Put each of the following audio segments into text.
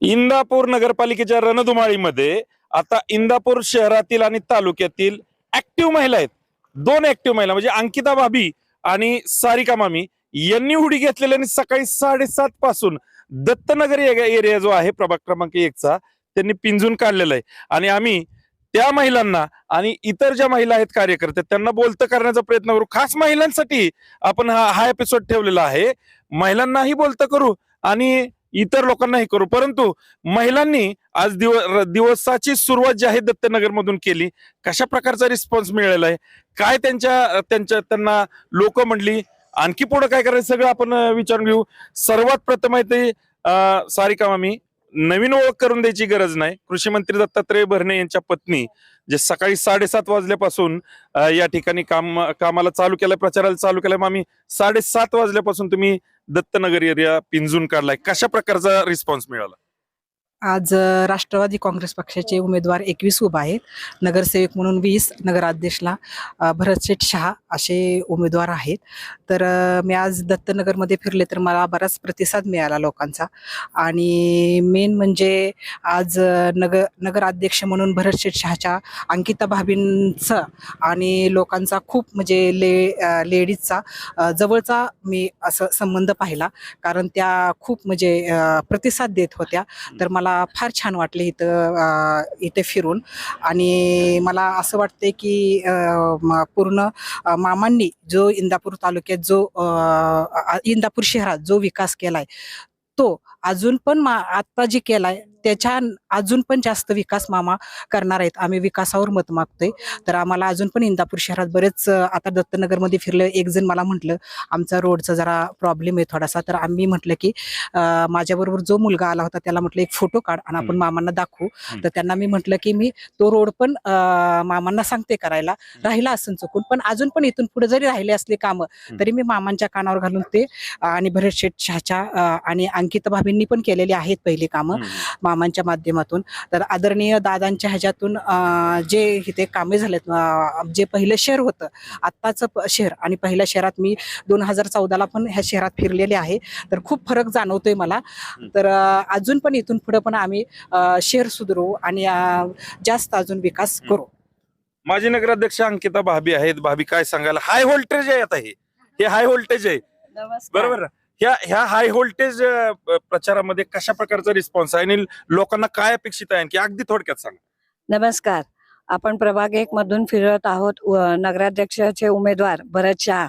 इंदापूर नगरपालिकेच्या रणधुमाळीमध्ये आता इंदापूर शहरातील आणि तालुक्यातील ऍक्टिव्ह महिला आहेत. दोन ऍक्टिव्ह महिला म्हणजे अंकिता भाभी आणि सारिका मामी यांनी उडी घेतलेली आणि सकाळी साडेसात पासून दत्तनगर एरिया जो आहे प्रभाग क्रमांक एकचा त्यांनी पिंजून काढलेला आहे. आणि आम्ही त्या महिलांना आणि इतर ज्या महिला आहेत कार्यकर्त्या त्यांना बोलतं करण्याचा प्रयत्न करू. खास महिलांसाठी आपण हा हा एपिसोड ठेवलेला आहे. महिलांनाही बोलतं करू आणि इतर लोकांनाही करू. परंतु महिलांनी आज दिव दिवसाची सुरुवात जी आहे दत्तनगर मधून केली कशा प्रकारचा रिस्पॉन्स मिळालेला आहे? काय त्यांच्या त्यांच्या त्यांना लोक म्हणली? आणखी पुढे काय करायचं? सगळं आपण विचारून घेऊ. सर्वात प्रथम आहे ते सारिका मामी? नवीन ओळख करून द्यायची गरज नाही. कृषी मंत्री दत्तात्रय भरणे यांच्या पत्नी जे सकाळी साडेसात वाजल्यापासून या ठिकाणी काम कामाला चालू केलंय प्रचाराला चालू केलंय. मामी साडेसात वाजल्यापासून तुम्ही दत्तनगर एरिया पिंजून काढलाय. कशा प्रकारचा रिस्पॉन्स मिळाला? आज राष्ट्रवादी काँग्रेस पक्षाचे उमेदवार एकवीस उभा आहेत. नगरसेवक म्हणून वीस नगराध्यक्षला भरत भरतशेठ शहा असे उमेदवार आहेत. तर मी आज दत्तनगरमध्ये फिरले तर मला बराच प्रतिसाद मिळाला लोकांचा. आणि मेन म्हणजे आज नगर नगराध्यक्ष म्हणून भरतशेठ शहाच्या अंकिता भाभींचं आणि लोकांचा खूप म्हणजे ले लेडीजचा जवळचा मी असं संबंध पाहिला. कारण त्या खूप म्हणजे प्रतिसाद देत होत्या. तर मला फार छान वाटले इथं इथे फिरून. आणि मला असं वाटते की पूर्ण मामांनी जो इंदापूर तालुक्यात जो इंदापूर शहरात जो विकास केलाय तो अजून पण मा आत्ता जी केलाय त्याच्या अजून पण जास्त विकास मामा करणार आहेत. आम्ही विकासावर मत मागतोय. तर आम्हाला अजून पण इंदापूर शहरात बरेच आता दत्तनगरमध्ये फिरलं एक जण मला म्हटलं आमचा रोडचा जरा प्रॉब्लेम आहे थोडासा. तर आम्ही म्हटलं की माझ्याबरोबर जो मुलगा आला होता त्याला म्हटलं एक फोटो काढ आणि आपण. मामांना दाखवू. तर त्यांना मी म्हटलं की मी तो रोड पण मामांना सांगते करायला. राहिला असून चुकून पण अजून पण इथून पुढे जरी राहिले असले कामं. तरी मी मामांच्या कानावर घालून ते आणि भरत शेठ शहाच्या आणि अंकिता भाभींनी पण केलेली आहेत पहिली कामं मामांच्या माध्यमातून. तर आदरणीय दादांच्या ह्याच्यातून जे इथे कामे झालेत जे पहिलं शहर होतं आत्ताचं शहर आणि पहिल्या शहरात मी दोन हजार चौदाला पण ह्या शहरात फिरलेले आहे. तर खूप फरक जाणवतोय मला. तर अजून पण इथून पुढे पण आम्ही शहर सुधारू आणि जास्त अजून विकास करू. माजी नगराध्यक्ष अंकिता भाभी आहेत. भाभी काय सांगायला? हाय व्होल्टेज आहे आता हे. हे हाय व्होल्टेज आहे. बरोबर ना? ह्या ह्या हाय व्होल्टेज प्रचारामध्ये कशा प्रकारचा रिस्पॉन्स आहे? आणि लोकांना काय अपेक्षित आहे? की अगदी थोडक्यात सांगा. नमस्कार. आपण प्रभाग एक मधून फिरत आहोत. नगराध्यक्षाचे उमेदवार भरत शाह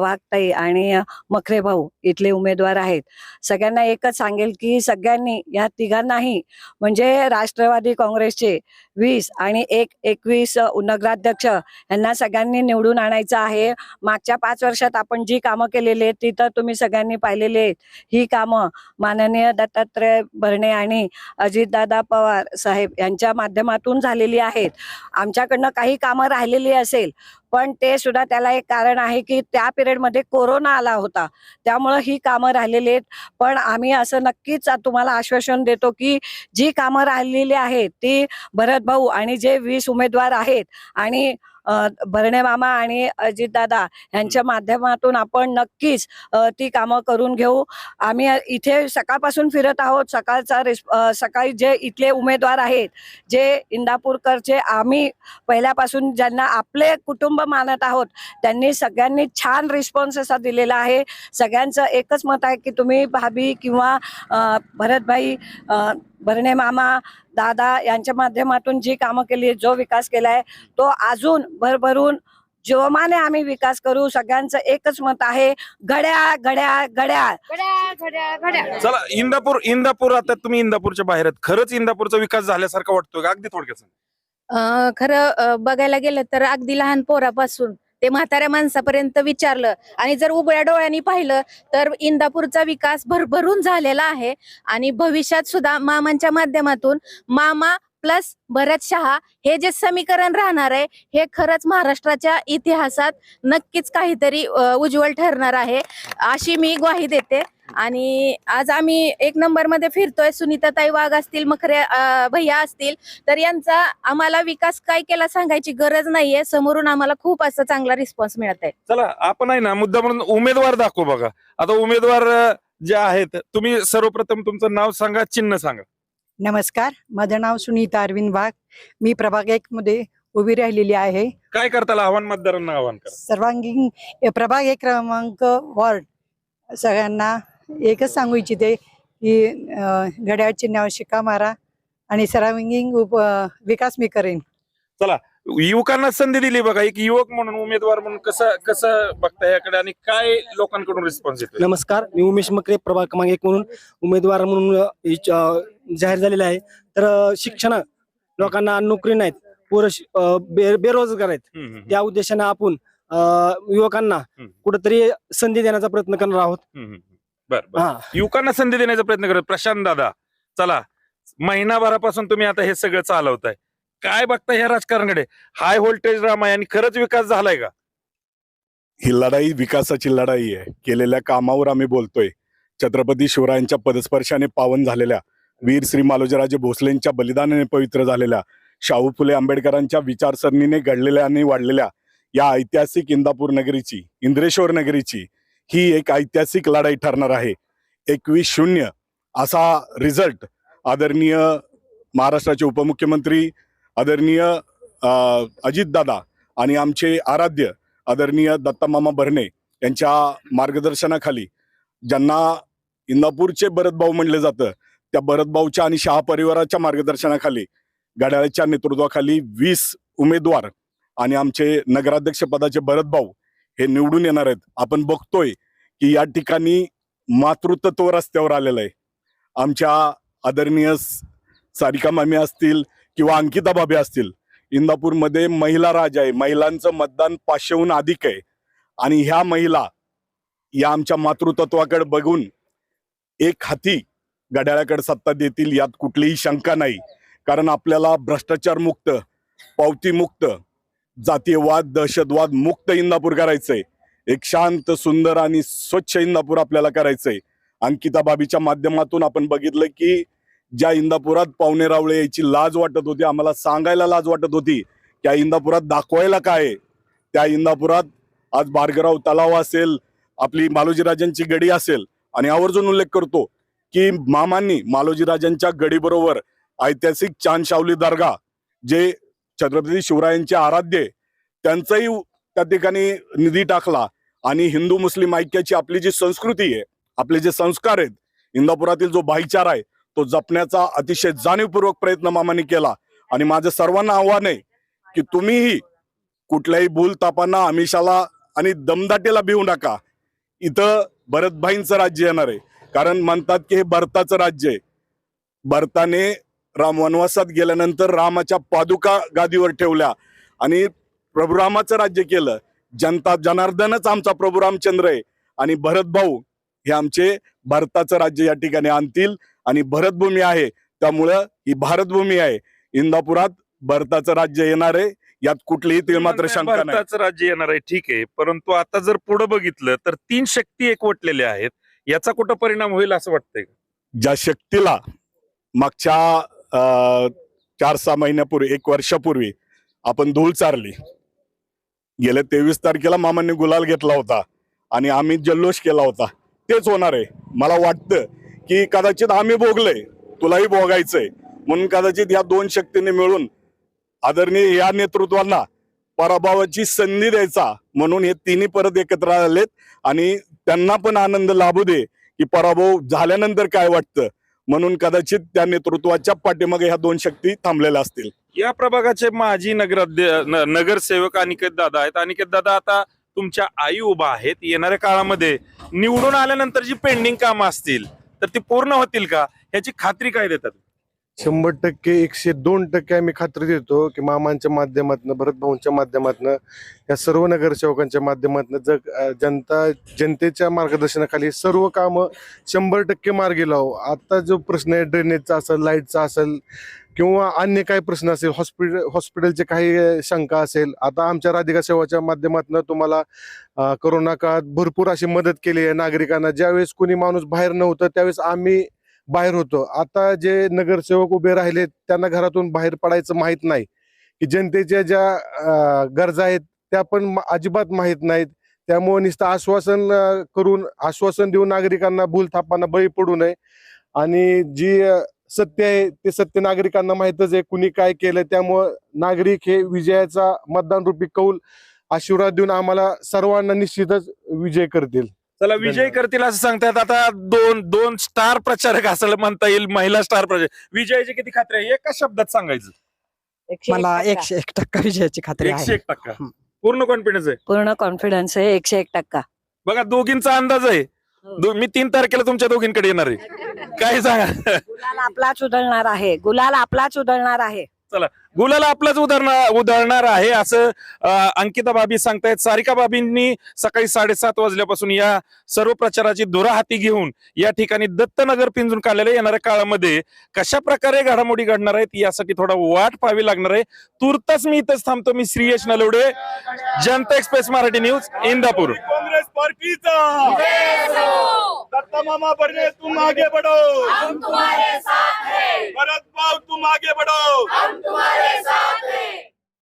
वाघताई आणि मखरे भाऊ इथले उमेदवार आहेत. सगळ्यांना एकच सांगेल की सगळ्यांनी या तिघांनाही म्हणजे राष्ट्रवादी काँग्रेसचे वीस आणि एक एकवीस नगराध्यक्ष यांना सगळ्यांनी निवडून आणायचं आहे. मागच्या पाच वर्षात आपण जी कामं केलेली आहेत ती तर तुम्ही सगळ्यांनी पाहिलेली आहेत. ही कामं माननीय दत्तात्रय भरणे आणि अजितदादा पवार साहेब यांच्या माध्यमातून झालेली आहेत. आमच्याकडनं काही कामं राहिलेली असेल पण ते सुद्धा त्याला एक कारण आहे की त्या पिरियडमध्ये कोरोना आला होता. त्यामुळं ही कामं राहिलेली आहेत. पण आम्ही असं नक्कीच तुम्हाला आश्वासन देतो की जी कामं राहिलेली आहेत ती भरत भाऊ आणि जे वीस उमेदवार आहेत आणि भरणे मामा आणि अजितदादा यांच्या माध्यमातून आपण नक्कीच ती कामं करून घेऊ. आम्ही इथे सकाळपासून फिरत आहोत. सकाळचा सकाळी जे इथले उमेदवार आहेत जे इंदापूरकरचे आम्ही पहिल्यापासून ज्यांना आपले कुटुंब मानत आहोत त्यांनी सगळ्यांनी छान रिस्पॉन्स असा दिलेला आहे. सगळ्यांचं एकच मत आहे की तुम्ही भाभी किंवा भरतभाई भरणे मामा दादा यांच्या माध्यमातून जी कामं केली जो विकास केलाय तो अजून भरभरून जोमाने आम्ही विकास करू. सगळ्यांचं एकच मत आहे घड्याळ घड्याळ घड्याळ चला इंदापूर इंदापूर आता तुम्ही इंदापूरच्या बाहेर आहेत. खरंच इंदापूरचा विकास झाल्यासारखा वाटतोय का? अगदी थोडक्यात सांगा. अं, खरं अं, बघायला गेलं तर अगदी लहान पोरापासून ते म्हाताऱ्या माणसापर्यंत विचारलं. आणि जर उघड्या डोळ्यांनी पाहिलं तर इंदापूरचा विकास भरभरून झालेला आहे. आणि भविष्यात सुद्धा मामांच्या माध्यमातून मामा प्लस भरत शहा हे जे समीकरण राहणार आहे हे खरंच महाराष्ट्राच्या इतिहासात नक्कीच काहीतरी उज्ज्वल ठरणार आहे अशी मी ग्वाही देते. आणि आज आम्ही एक नंबरमध्ये फिरतोय सुनीताताई वाघ असतील मखरे भैया असतील तर यांचा आम्हाला विकास काय केला सांगायची गरज नाहीये. समोरून आम्हाला खूप असा चांगला रिस्पॉन्स मिळत आहे चला आपण आहे ना मुद्दा म्हणून उमेदवार दाखवू बघा. आता उमेदवार जे आहेत तुम्ही सर्वप्रथम तुमचं नाव सांगा चिन्ह सांगा. नमस्कार माझं नाव सुनीता अरविंद वाघ. मी प्रभाग एक मध्ये उभी राहिलेली आहे. काय करताल आव्हान मतदारांना आव्हान करा. सर्वांगीण प्रभाग एक क्रमांक वॉर्ड. सगळ्यांना एकच सांगू इच्छिते की अं, घड्याळ चिन्हावर शिक्का मारा आणि सर्वांगीण उप विकास मी करेन. युवकांना संधी दिली बघा. एक युवक म्हणून उमेदवार म्हणून कसं कसं बघता याकडे आणि काय लोकांकडून रिस्पॉन्स येतो नमस्कार मी उमेश मकरे प्रभाग क्रमांक एक म्हणून उमेदवार म्हणून अ, इच- अ, जाहीर झालेला आहे. तर शिक्षण लोकांना नोकरी नाहीत. पोरं शि- अ, बे- बेरोजगार आहेत. त्या उद्देशाने आपण अ, युवकांना. कुठेतरी संधी देण्याचा प्रयत्न करणार आहोत. बर बर. हा. युवकांना संधी देण्याचा प्रयत्न करत प्रशांत दादा चला. महिनाभरापासून तुम्ही आता हे सगळं चालवताय. काय बघता ह्या राजकारणाकडे? हाय व्होल्टेज राम आहे आणि खरंच विकास झालाय का? ही लढाई विकासाची लढाई आहे. केलेल्या कामावर आम्ही बोलतोय. छत्रपती शिवरायांच्या पदस्पर्शाने पावन झालेल्या वीर श्री मालोजीराजे भोसलेंच्या बलिदानाने पवित्र झालेल्या शाहू फुले आंबेडकरांच्या विचारसरणीने घडलेल्या आणि वाढलेल्या या ऐतिहासिक इंदापूर नगरीची इंद्रेश्वर नगरीची ही एक ऐतिहासिक लढाई ठरणार आहे. एकवीस शून्य असा रिझल्ट आदरणीय महाराष्ट्राचे उपमुख्यमंत्री आदरणीय अजितदादा आणि आमचे आराध्य आदरणीय दत्तामामा भरणे यांच्या मार्गदर्शनाखाली ज्यांना इंदापूरचे भरतभाऊ म्हणले जातं त्या भरतभाऊच्या आणि शहा परिवाराच्या मार्गदर्शनाखाली घड्याळच्या नेतृत्वाखाली वीस उमेदवार आणि आमचे नगराध्यक्ष पदाचे भरतभाऊ हे निवडून येणार आहेत. आपण बघतोय की या ठिकाणी मातृतत्व रस्त्यावर आलेलं आहे. आमच्या आदरणीय सारिका मामी असतील किंवा अंकिता बाबे असतील इंदापूरमध्ये महिला राज आहे. महिलांचं मतदान पाचशेहून अधिक आहे. आणि ह्या महिला या आमच्या मातृतत्वाकडे बघून एक हाती घड्याळाकडे सत्ता देतील यात कुठलीही शंका नाही. कारण आपल्याला भ्रष्टाचार मुक्त पावती मुक्त जातीयवाद दहशतवाद मुक्त इंदापूर करायचंय. एक शांत सुंदर आणि स्वच्छ इंदापूर आपल्याला करायचंय. अंकिता बाबीच्या माध्यमातून आपण बघितलं की ज्या इंदापुरात पाहुणे रावळे याची लाज वाटत होती आम्हाला सांगायला लाज वाटत होती त्या इंदापुरात दाखवायला काय त्या इंदापुरात आज बारगराव तलाव असेल आपली मालोजीराजांची गडी असेल आणि आवर्जून उल्लेख करतो की मामांनी मालोजीराजांच्या गडीबरोबर ऐतिहासिक चांदशावली दर्गा जे छत्रपती शिवरायांचे आराध्य त्यांचाही त्या ठिकाणी निधी टाकला. आणि हिंदू मुस्लिम ऐक्याची आपली जी संस्कृती आहे आपले जे संस्कार आहेत इंदापुरातील जो भाईचारा आहे तो जपण्याचा अतिशय जाणीवपूर्वक प्रयत्न मामाने केला. आणि माझं सर्वांना आव्हान आहे की तुम्हीही कुठल्याही भूलतापांना आमिषाला आणि दमदाटीला भिवू नका. इथं भरतभाईंचं राज्य येणार आहे. कारण म्हणतात की हे भरताचं राज्य आहे. भरताने राम वनवासात गेल्यानंतर रामाच्या पादुका गादीवर ठेवल्या आणि प्रभू रामाचं राज्य केलं. जनता जनार्दनच आमचा प्रभू रामचंद्र आहे. आणि भरत भाऊ हे आमचे भारताचं राज्य या ठिकाणी आणतील आणि भरतभूमी आहे. त्यामुळं ही भारतभूमी आहे. इंदापुरात भरताचं राज्य येणार आहे. यात कुठलीही तीळ मात्र शंका नाही. भारताचं राज्य येणार आहे ठीक आहे. परंतु आता जर पुढे बघितलं तर तीन शक्ती एकवटलेल्या आहेत. याचा कुठं परिणाम होईल असं वाटतंय ज्या शक्तीला मागच्या अं, चार सहा महिन्यापूर्वी एक वर्षापूर्वी आपण धूळ चारली. गेल्या तेवीस तारखेला मामांनी गुलाल घेतला होता आणि आम्ही जल्लोष केला होता. तेच होणार आहे. मला वाटतं की कदाचित आम्ही भोगलंय. तुलाही भोगायचंय. म्हणून कदाचित या दोन शक्तीने मिळून आदरणीय या नेतृत्वांना पराभवाची संधी द्यायचा. म्हणून हे तिन्ही परत एकत्र आलेत आणि त्यांना पण आनंद लाभू दे की पराभव झाल्यानंतर काय वाटतं? म्हणून कदाचित त्या नेतृत्वाच्या पाठीमागे ह्या दोन शक्ती थांबलेल्या असतील. या प्रभागाचे माजी नगराध्य नगरसेवक अनिकेत दादा आहेत. अनिकेत दादा आता तुमच्या आई उभा आहेत. येणाऱ्या काळामध्ये निवडून आल्यानंतर जी पेंडिंग कामं असतील तर ती पूर्ण होतील का? याची खात्री काय देतात? शंभर टक्के एकशे दोन टक्के आम्ही खात्री देतो की मामांच्या माध्यमातून भरतभाऊंच्या माध्यमातून या सर्व नगरसेवकांच्या माध्यमातून जग जनता जनतेच्या मार्गदर्शनाखाली सर्व कामं शंभर टक्के मार्गी लावू. आता जो प्रश्न आहे ड्रेनेजचा असेल लाईटचा असेल किंवा अन्य काही प्रश्न असेल हॉस्पिटल हॉस्पिटलचे काही शंका असेल आता आमच्या राधिका सेवाच्या माध्यमातून तुम्हाला करोना काळात भरपूर अशी मदत केली आहे नागरिकांना. ज्यावेळेस कोणी माणूस बाहेर नव्हतं त्यावेळेस आम्ही बाहेर होतो. आता जे नगरसेवक उभे राहिले त्यांना घरातून बाहेर पडायचं माहीत नाही. की जनतेच्या ज्या गरजा आहेत त्या पण मा- अजिबात माहीत नाहीत. त्यामुळे नुसतं आश्वासन करून आश्वासन देऊन नागरिकांना भूलथापांना बळी पडू नये. आणि जी सत्य आहे ते सत्य नागरिकांना माहितच आहे कुणी काय केलं. त्यामुळं नागरिक हे विजयाचा मतदान रूपी कौल आशीर्वाद देऊन आम्हाला सर्वांना निश्चितच विजय करतील. चला विजय. करतील असं सांगतात. आता दोन दोन स्टार प्रचारक असं म्हणता येईल महिला स्टार प्रचारक. विजयाची किती खात्री आहे? एका शब्दात सांगायचं. मला टक्का. एकशे एक टक्का विजयाची खात्री एकशे आहे एक टक्का. हं. पूर्ण कॉन्फिडन्स आहे? पूर्ण कॉन्फिडन्स आहे एकशे एक टक्का. बघा दोघींचा अंदाज आहे. दो- मी तीन तारखेला तुमच्या दोघींकडे येणार आहे. काय सांगा गुलाल आपलाच उधळणार आहे. गुलाल आपलाच उधळणार आहे. गुलाला आपलाच उदाहरण उदाहरणार आहे असं अंकिता बाबी सांगतायत. सारिका बाबींनी सकाळी साडेसात वाजल्यापासून या सर्व प्रचाराची धुरा हाती घेऊन या ठिकाणी दत्तनगर पिंजून काढलेल्या येणाऱ्या काळामध्ये कशा प्रकारे घडामोडी घडणार आहेत यासाठी थोडा वाट पाहावी लागणार आहे. तुर्तास मी इथंच थांबतो. मी श्रीयश नलवडे जनता एक्सप्रेस मराठी न्यूज इंदापूर. काँग्रेस पार्टीचा. दत्ता मामा बरने तुम आगे बढ़ो. भरत भाव तुम आगे बढ़ो. exatamente.